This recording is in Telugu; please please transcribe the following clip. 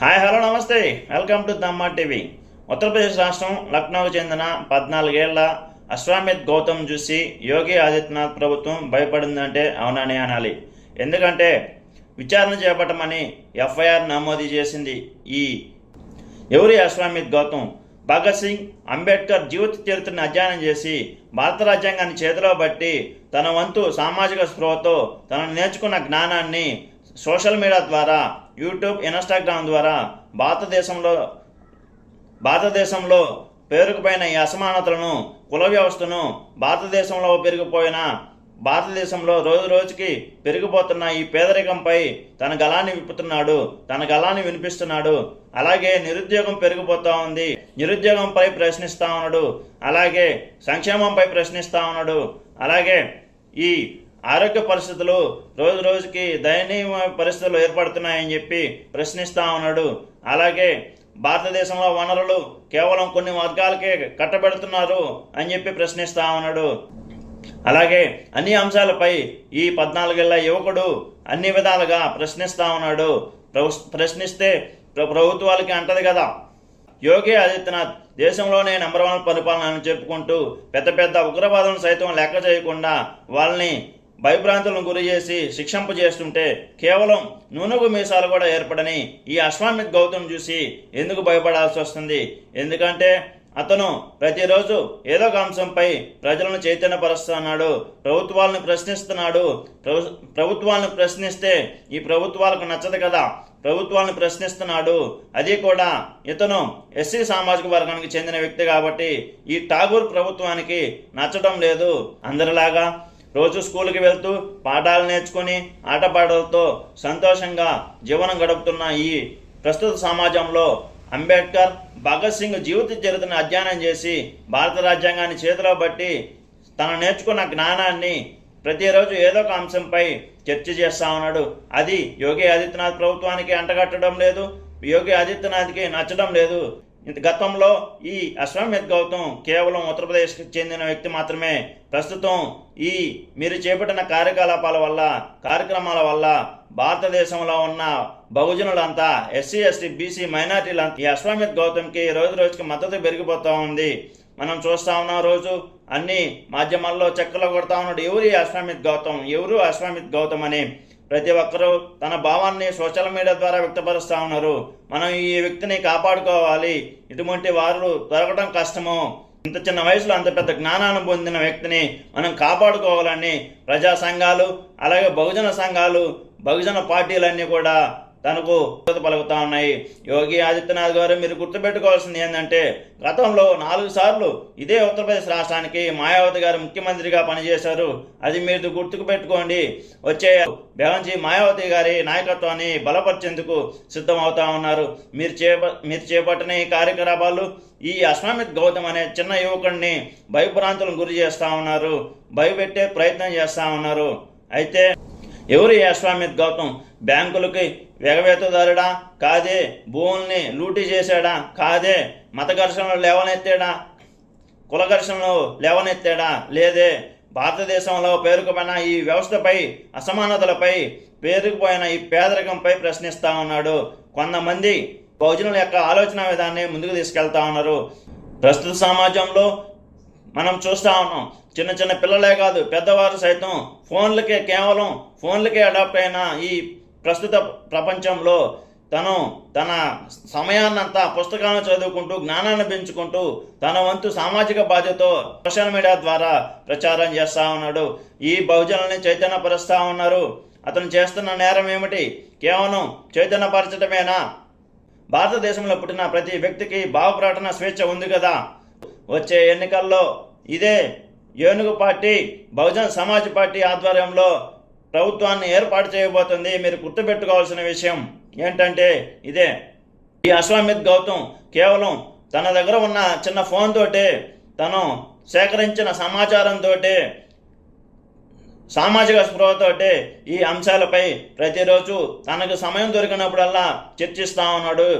హాయ్ హలో నమస్తే. Welcome to Dhamma TV. Uttar Pradesh రాష్ట్రం లక్నోకు చెందిన పద్నాలుగేళ్ళ అశ్వామిత్ గౌతమ్ చూసి యోగి ఆదిత్యనాథ్ ప్రభుత్వం భయపడిందంటే అవునని అనాలి. ఎందుకంటే విచారణ చేపట్టమని ఎఫ్ఐఆర్ నమోదు చేసింది ఈ ఎవరి అశ్వామిత్ గౌతమ్? భగత్ సింగ్ అంబేద్కర్ జీవిత చరిత్రను అధ్యయనం చేసి భారత రాజ్యాంగాన్ని చేతిలో బట్టి తన వంతు సామాజిక స్పృహతో తను నేర్చుకున్న జ్ఞానాన్ని సోషల్ మీడియా ద్వారా యూట్యూబ్ ఇన్స్టాగ్రామ్ ద్వారా భారతదేశంలో భారతదేశంలో పేరుకుపోయిన ఈ అసమానతలను కుల వ్యవస్థను భారతదేశంలో పెరిగిపోయిన భారతదేశంలో రోజు రోజుకి పెరిగిపోతున్న ఈ పేదరికంపై తన గలాన్ని విప్పుతున్నాడు తన గలాన్ని వినిపిస్తున్నాడు. అలాగే నిరుద్యోగం పెరిగిపోతూ ఉంది. నిరుద్యోగంపై ప్రశ్నిస్తూ ఉన్నాడు. అలాగే సంక్షేమంపై ప్రశ్నిస్తూ ఉన్నాడు. అలాగే ఈ ఆరోగ్య పరిస్థితులు రోజు రోజుకి దయనీయ పరిస్థితులు ఏర్పడుతున్నాయని చెప్పి ప్రశ్నిస్తా ఉన్నాడు. అలాగే భారతదేశంలో వనరులు కేవలం కొన్ని వర్గాలకే కట్టబెడుతున్నారు అని చెప్పి ప్రశ్నిస్తా ఉన్నాడు. అలాగే అన్ని అంశాలపై ఈ పద్నాలుగేళ్ళ యువకుడు అన్ని విధాలుగా ప్రశ్నిస్తా ఉన్నాడు. ప్రశ్నిస్తే ప్రభుత్వాలకి అంటది కదా. యోగి ఆదిత్యనాథ్ దేశంలోనే నెంబర్ వన్ పరిపాలన అని చెప్పుకుంటూ పెద్ద పెద్ద ఉగ్రవాదులను సైతం లెక్క చేయకుండా వాళ్ళని భయభ్రాంతులను గురి చేసి శిక్షంపు చేస్తుంటే కేవలం నూనెగు మీసాలు కూడా ఏర్పడని ఈ అశ్వామిత్ గౌతమ్ చూసి ఎందుకు భయపడాల్సి వస్తుంది? ఎందుకంటే అతను ప్రతిరోజు ఏదో ఒక అంశంపై ప్రజలను చైతన్యపరుస్తున్నాడు ప్రభుత్వాలను ప్రశ్నిస్తున్నాడు. ప్రభు- ప్రభుత్వాలను ప్రశ్నిస్తే ఈ ప్రభుత్వాలకు నచ్చదు కదా. ప్రభుత్వాలను ప్రశ్నిస్తున్నాడు. అది కూడా ఇతను ఎస్సీ సామాజిక వర్గానికి చెందిన వ్యక్తి కాబట్టి ఈ ఠాగూర్ ప్రభుత్వానికి నచ్చడం లేదు. అందరిలాగా రోజు స్కూల్కి వెళ్తూ పాఠాలు నేర్చుకుని ఆటపాటలతో సంతోషంగా జీవనం గడుపుతున్న ఈ ప్రస్తుత సమాజంలో అంబేద్కర్ భగత్ సింగ్ జీవిత చరిత్రను అధ్యయనం చేసి భారత రాజ్యాంగాన్ని చేతిలో బట్టి తను నేర్చుకున్న జ్ఞానాన్ని ప్రతిరోజు ఏదో ఒక అంశంపై చర్చ చేస్తా ఉన్నాడు. అది యోగి ఆదిత్యనాథ్ ప్రభుత్వానికి అంటగట్టడం లేదు యోగి ఆదిత్యనాథ్కి నచ్చడం లేదు. ఇంత గతంలో ఈ అశ్వమేధ్ గౌతమ్ కేవలం ఉత్తరప్రదేశ్కి చెందిన వ్యక్తి మాత్రమే. ప్రస్తుతం ఈ మీరు చేపట్టిన కార్యకలాపాల వల్ల కార్యక్రమాల వల్ల భారతదేశంలో ఉన్న బహుజనులంతా ఎస్సీ ఎస్టీ బీసీ మైనార్టీలంతా ఈ అశ్వమేధ్ గౌతమ్కి రోజు రోజుకి మద్దతు పెరిగిపోతూ ఉంది. మనం చూస్తా ఉన్నాం రోజు అన్ని మాధ్యమాల్లో చెక్కలు కొడతా ఉన్నాడు. ఎవరు ఈ అశ్వమిత్ గౌతమ్? ఎవరు అశ్వమిత్ గౌతమ్ అని? ప్రతి ఒక్కరూ తన భావాన్ని సోషల్ మీడియా ద్వారా వ్యక్తపరుస్తూ ఉన్నారు. మనం ఈ వ్యక్తిని కాపాడుకోవాలి. ఇటువంటి వారు దొరకడం కష్టము. ఇంత చిన్న వయసులో అంత పెద్ద జ్ఞానాన్ని పొందిన వ్యక్తిని మనం కాపాడుకోవాలని ప్రజా సంఘాలు అలాగే బహుజన సంఘాలు బహుజన పార్టీలన్నీ కూడా తనకు పలుకుతా ఉన్నాయి. యోగి ఆదిత్యనాథ్ గారు మీరు గుర్తుపెట్టుకోవాల్సింది ఏంటంటే గతంలో నాలుగు సార్లు ఇదే ఉత్తరప్రదేశ్ రాష్ట్రానికి మాయావతి గారు ముఖ్యమంత్రిగా పనిచేశారు. అది మీరు గుర్తుకు పెట్టుకోండి వచ్చే బెవంజీ మాయావతి గారి నాయకత్వాన్ని బలపరిచేందుకు సిద్ధమవుతా ఉన్నారు. మీరు చేప మీరు చేపట్టిన ఈ కార్యకలాపాలు ఈ అశ్వామిత్ గౌతమ్ అనే చిన్న యువకుడిని భయభ్రాంతులకు గురి చేస్తూ ఉన్నారు. భయపెట్టే ప్రయత్నం చేస్తా ఉన్నారు. అయితే ఎవరు ఈ గౌతమ్? బ్యాంకులకి ఎగవేతదారుడా కాదే. భూముల్ని లూటీ చేశాడా? కాదే. మత ఘర్షణలు లేవనెత్తాడా? కుల ఘర్షణలు లేవనెత్తాడా? లేదే. భారతదేశంలో పేరుకుపోయిన ఈ వ్యవస్థపై అసమానతలపై పేరుకుపోయిన ఈ పేదరికంపై ప్రశ్నిస్తా ఉన్నాడు. కొంతమంది బహుజనుల యొక్క ఆలోచన విధాన్ని ముందుకు తీసుకెళ్తా ఉన్నారు. ప్రస్తుత సమాజంలో మనం చూస్తా ఉన్నాం. చిన్న చిన్న పిల్లలే కాదు పెద్దవారు సైతం ఫోన్లకే కేవలం ఫోన్లకే అడాప్ట్ అయిన ఈ ప్రస్తుత ప్రపంచంలో తను తన సమయాన్నంతా పుస్తకాలను చదువుకుంటూ జ్ఞానాన్ని పెంచుకుంటూ తన వంతు సామాజిక బాధ్యతతో సోషల్ మీడియా ద్వారా ప్రచారం చేస్తా ఉన్నాడు. ఈ బహుజనుల్ని చైతన్యపరుస్తూ ఉన్నారు. అతను చేస్తున్న నేరం ఏమిటి? కేవలం చైతన్యపరచడమేనా భారతదేశంలో పుట్టిన ప్రతి వ్యక్తికి భావ ప్రకటన స్వేచ్ఛ ఉంది కదా? వచ్చే ఎన్నికల్లో ఇదే ఏనుగు పార్టీ బహుజన్ సమాజ్ పార్టీ ఆధ్వర్యంలో ప్రభుత్వాన్ని ఏర్పాటు చేయబోతుంది. మీరు గుర్తుపెట్టుకోవాల్సిన విషయం ఏంటంటే ఇదే. ఈ అశ్వామిత్ గౌతమ్ కేవలం తన దగ్గర ఉన్న చిన్న ఫోన్ తోటే తను సేకరించిన సమాచారంతో సామాజిక స్పృహతోటే ఈ అంశాలపై ప్రతిరోజు తనకు సమయం దొరికినప్పుడల్లా చర్చిస్తూ ఉన్నాడు.